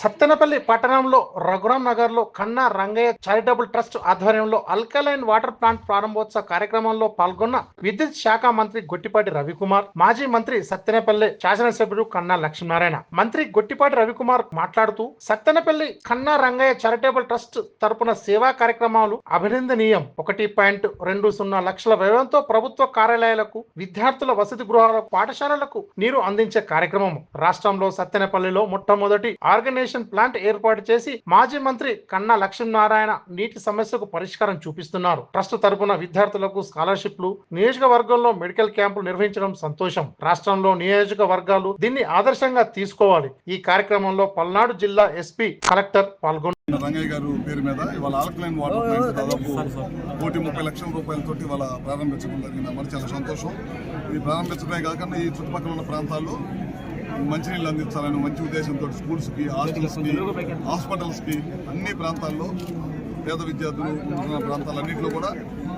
సత్తెనపల్లి పట్టణంలో రఘురాం నగర్లో Kanna Rangaiah charitable trust ఆధ్వర్యంలో అల్కలైన్ వాటర్ ప్లాంట్ ప్రారంభోత్సవ కార్యక్రమంలో పాల్గొన్న విద్యుత్ శాఖ మంత్రి గొట్టిపాటి రవికుమార్ మాజీ మంత్రి సత్తెనపల్లి శాసనసభ్యుడు కన్నా లక్ష్మీనారాయణ. మంత్రి గొట్టిపాటి రవికుమార్ మాట్లాడుతూ సత్తెనపల్లి కన్నా రంగయ్య చారిటబుల్ ట్రస్ట్ తరపున సేవా కార్యక్రమాలు అభినందనీయం. ఒకటి పాయింట్ రెండు సున్నా లక్షల వ్యయంతో ప్రభుత్వ కార్యాలయాలకు విద్యార్థుల వసతి గృహాలకు పాఠశాలలకు నీరు అందించే కార్యక్రమం. రాష్ట్రంలో సత్తెనపల్లిలో మొట్టమొదటి ఆర్గనైజ్ ఆర్గనైజేషన్ ప్లాంట్ ఏర్పాటు చేసి మాజీ మంత్రి కన్నా లక్ష్మీనారాయణ నీటి సమస్యకు పరిష్కారం చూపిస్తున్నారు. ట్రస్ట్ తరపున విద్యార్థులకు స్కాలర్షిప్లు నియోజకవర్గంలో మెడికల్ క్యాంపులు నిర్వహించడం సంతోషం. రాష్ట్రంలో నియోజకవర్గాలు దీన్ని ఆదర్శంగా తీసుకోవాలి. ఈ కార్యక్రమంలో పల్నాడు జిల్లా ఎస్పీ కలెక్టర్ పాల్గొన్నారు. రంగయ్య గారు పేరు మీద ఇవాళ ఆల్కలైన్ వాటర్ ప్లాంట్ దాదాపు కోటి ముప్పై లక్షల రూపాయలతో ఇవాళ ప్రారంభించడం జరిగింది. మరి చాలా సంతోషం. ఇది ప్రారంభించడమే కాకుండా ఈ చుట్టుపక్కల ఉన్న ప్రాంతాల్లో మంచినీళ్ళు అందించాలని మంచి ఉద్దేశంతో స్కూల్స్కి హాస్టల్స్కి హాస్పిటల్స్కి అన్ని ప్రాంతాల్లో పేద విద్యార్థులు ఉంటున్న ప్రాంతాలన్నింటిలో కూడా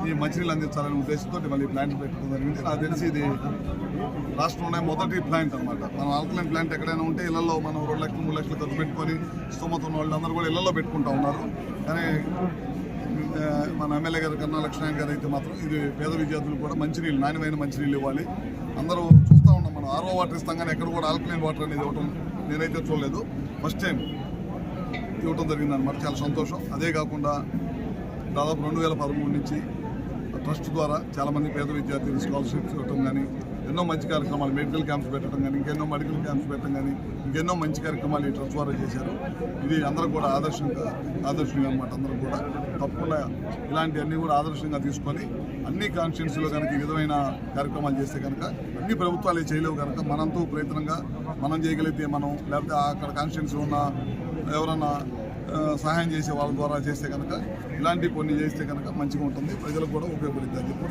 ఈ మంచినీళ్ళు అందించాలనే ఉద్దేశంతో మళ్ళీ ప్లాంట్ పెట్టడం జరిగింది నాకు తెలిసి ఇది రాష్ట్రంలోనే మొదటి ప్లాంట్ అనమాట మనం ఆల్కలైన్ ప్లాంట్ ఎక్కడైనా ఉంటే ఇళ్ళలో మనం రెండు లక్షలు మూడు లక్షలు ఖర్చు పెట్టుకొని స్తోమత ఉన్న వాళ్ళందరూ కూడా ఇళ్ళలో పెట్టుకుంటా ఉన్నారు. కానీ మన ఎమ్మెల్యే గారు కన్నా లక్ష్మణ్ గారు అయితే మాత్రం ఇది పేద విద్యార్థులు కూడా మంచినీళ్ళు నాణ్యమైన మంచినీళ్ళు ఇవ్వాలి. అందరూ ఆర్ఓ వాటర్ ఇస్తాం కానీ ఎక్కడ కూడా ఆల్కలైన్ వాటర్ అనేది ఇవ్వటం నేనైతే చూడలేదు. ఫస్ట్ టైం ఇవ్వటం జరిగిందనమాట చాలా సంతోషం. అదే కాకుండా దాదాపు రెండు వేల పదమూడు నుంచి ట్రస్ట్ ద్వారా చాలామంది పేద విద్యార్థులు స్కాలర్షిప్స్ ఇవ్వటం కానీ ఎన్నో మంచి కార్యక్రమాలు మెడికల్ క్యాంప్స్ పెట్టడం కానీ ఇంకెన్నో మెడికల్ క్యాంప్స్ పెట్టడం కానీ ఇంకెన్నో మంచి కార్యక్రమాలు ఈ ట్రస్ట్ ద్వారా చేశారు. ఇది అందరూ కూడా ఆదర్శంగా ఆదర్శంగా అనమాట అందరూ కూడా. తప్పకుండా ఇలాంటివన్నీ కూడా ఆదర్శంగా తీసుకొని అన్ని కాన్స్టిట్యున్సీలో కనుక ఈ విధమైన కార్యక్రమాలు చేస్తే కనుక అన్ని ప్రభుత్వాలు చేయలేవు కనుక మనంతో ప్రయత్నంగా మనం చేయగలిగితే మనం లేకపోతే అక్కడ కాన్స్టిట్యున్సీ ఉన్న ఎవరన్నా సహాయం చేసే వాళ్ళ ద్వారా చేస్తే కనుక ఇలాంటి కొన్ని చేస్తే కనుక మంచిగా ఉంటుంది. ప్రజలకు కూడా ఉపయోగపడుతుంది అని చెప్పి